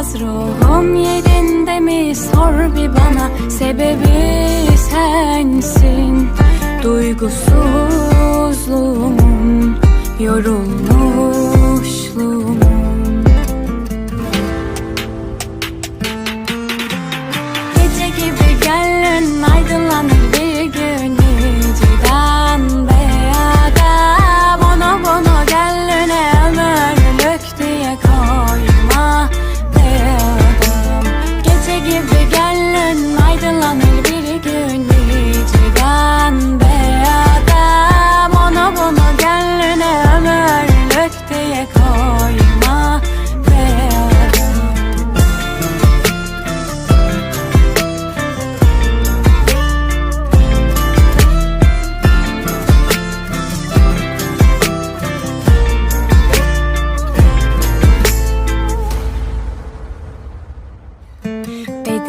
ayaz ruhum yerinde mi? Sor bir bana. Sebebi sensin. Duygusuzluğumun yorulmuşluğumun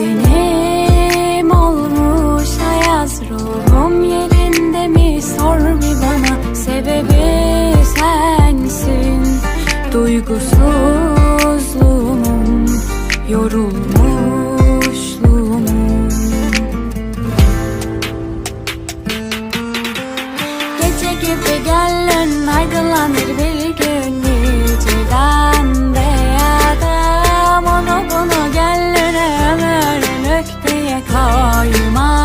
Bedenim olmuş ayaz ruhum yerinde mi? Sor bir bana Sebebi sensin. Duygusuzluğumun yorulmuşluğumun Gece gibi gönlün aydınlanır bir daima